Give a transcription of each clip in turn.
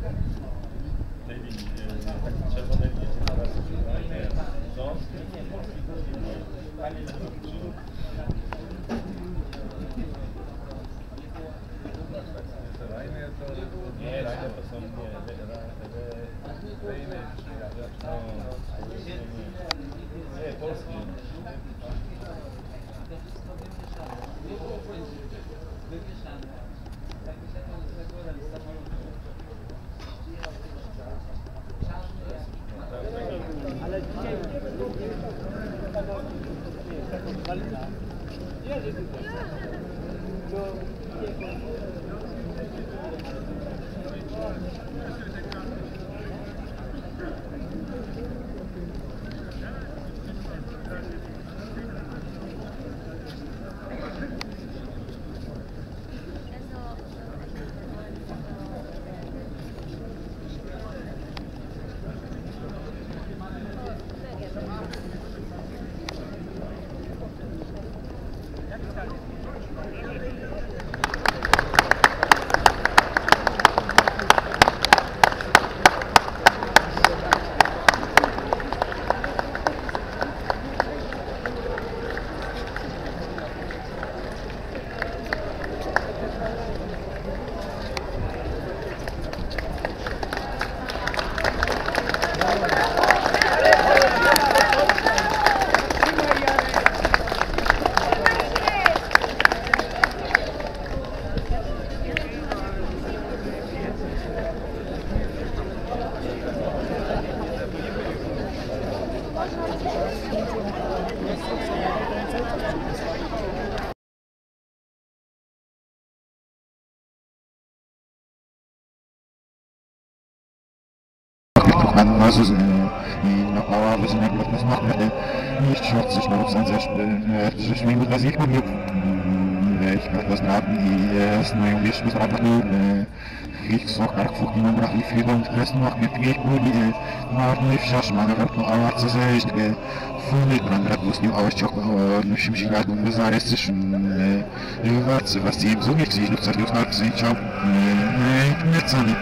spadłość. Tej linii, e, tak czerwone linie, co teraz e, 빨리 나. 저, Ama bizim ekmek mahmede nicht schwarz sich nur sein sehr sich mir das ich mir ich kann das nach die es nur ein bisschen was nur Hilfswachwerk voor Nummer in Vierland Westmark met meer mobiele, maar nu Shashman rap no awarce zejdge. Funy bran rap was nieuw awarce ook no się zigadł my zares też warce was im zumie gdzieś lub serdiów na przyjęciał niecany.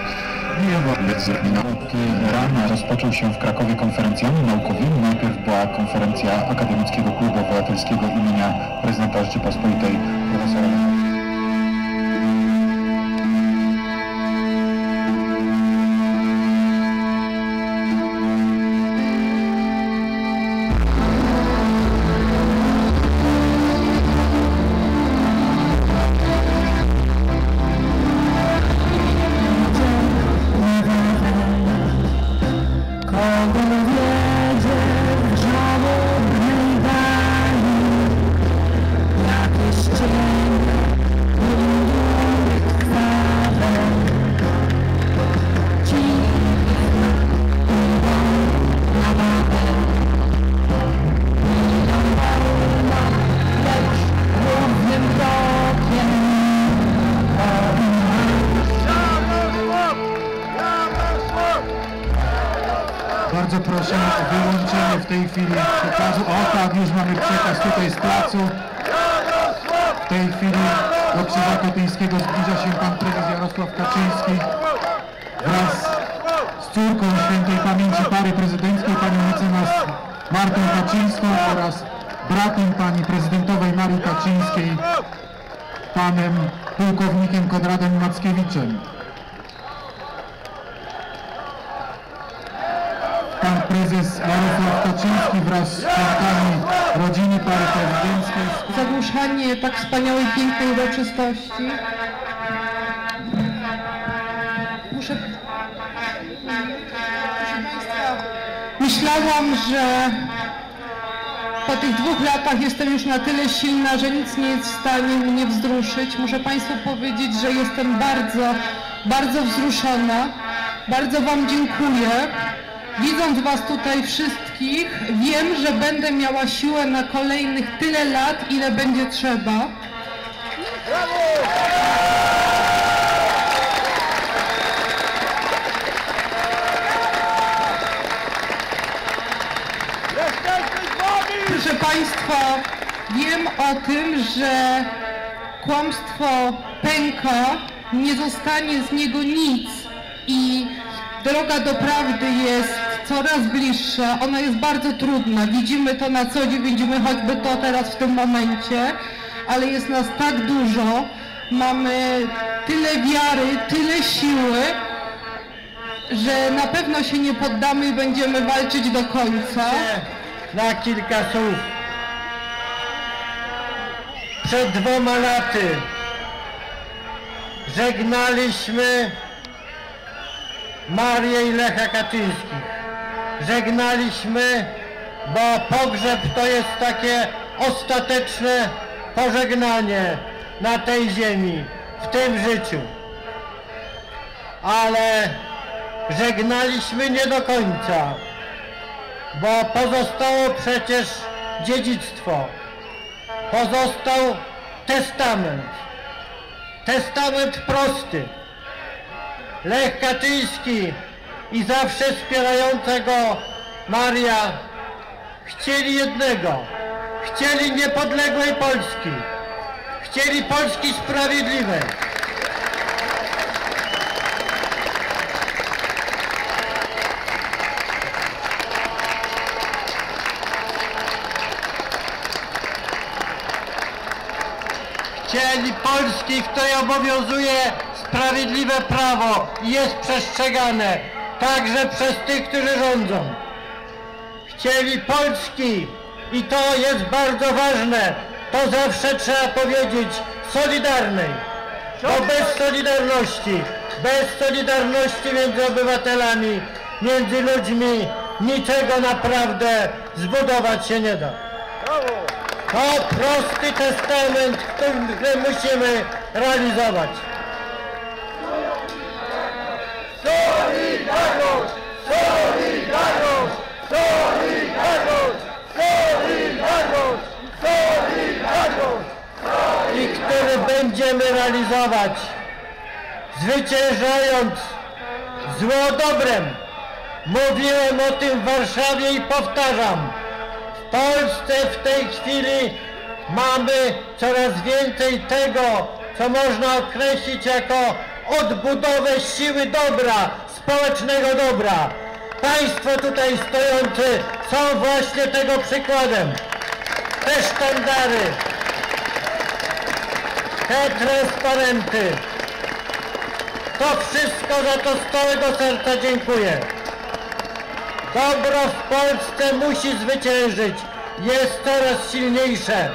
Rana rozpoczął się w Krakowie konferencjami naukowymi. Najpierw była konferencja Akademickiego Klubu Obywatelskiego imienia Prezydenta Rzeczypospolitej profesora Bardzo proszę o wyłączenie w tej chwili przekazu. O tak, już mamy przekaz tutaj z placu. W tej chwili do krzyża Kotyńskiego zbliża się pan prezes Jarosław Kaczyński wraz z córką świętej pamięci pary prezydenckiej panią mecenas Martą Kaczyńską oraz bratem pani prezydentowej Marii Kaczyńskiej panem pułkownikiem Konradem Mackiewiczem. Pan prezes Jarosław Kaczyński wraz z członkami rodziny pary prezydenckiej zagłuszanie tak wspaniałej, pięknej uroczystości. Muszę... Myślałam, że po tych dwóch latach jestem już na tyle silna, że nic nie jest w stanie mnie wzruszyć. Muszę Państwu powiedzieć, że jestem bardzo, bardzo wzruszona. Bardzo Wam dziękuję. Widząc Was tutaj wszystkich, wiem, że będę miała siłę na kolejnych tyle lat, ile będzie trzeba. Proszę Państwa, wiem o tym, że kłamstwo pęka, nie zostanie z niego nic, i droga do prawdy jest coraz bliższa, ona jest bardzo trudna, widzimy to na co dzień, widzimy choćby to teraz w tym momencie, ale jest nas tak dużo, mamy tyle wiary, tyle siły, że na pewno się nie poddamy i będziemy walczyć do końca. na kilka słów. Przed dwoma laty żegnaliśmy Marię i Lecha Kaczyńskich. Żegnaliśmy, bo pogrzeb to jest takie ostateczne pożegnanie na tej ziemi, w tym życiu. Ale żegnaliśmy nie do końca bo pozostało przecież dziedzictwo. Pozostał testament. Testament prosty. Lech Kaczyński i zawsze wspierająca go Maria chcieli jednego. Chcieli niepodległej Polski. Chcieli Polski sprawiedliwej. Chcieli Polski, w której obowiązuje sprawiedliwe prawo i jest przestrzegane także przez tych, którzy rządzą. Chcieli Polski i to jest bardzo ważne, to zawsze trzeba powiedzieć, solidarnej. Bo bez solidarności, bez solidarności między obywatelami, między ludźmi niczego naprawdę zbudować się nie da. To prosty testament, który musimy realizować. Będziemy realizować, zwyciężając zło dobrem. Mówiłem o tym w Warszawie i powtarzam. W Polsce w tej chwili mamy coraz więcej tego, co można określić jako odbudowę siły dobra, społecznego dobra. Państwo tutaj stojący są właśnie tego przykładem. Te sztandary, te transparenty, to wszystko za to z całego serca dziękuję. Dobro w Polsce musi zwyciężyć. Jest coraz silniejsze.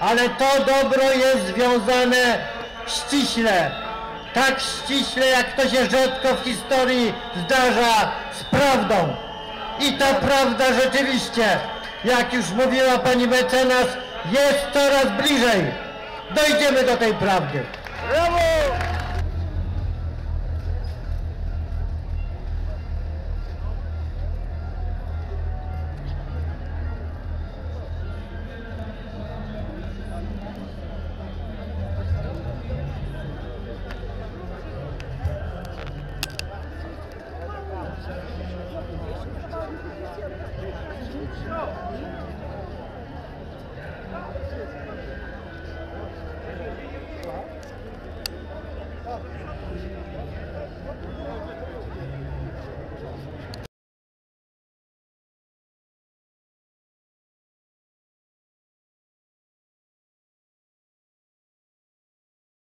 Ale to dobro jest związane ściśle. Tak ściśle, jak to się rzadko w historii zdarza z prawdą. I ta prawda rzeczywiście, jak już mówiła pani mecenas, jest coraz bliżej. Dojdziemy do tej prawdy. Brawo! 할까요?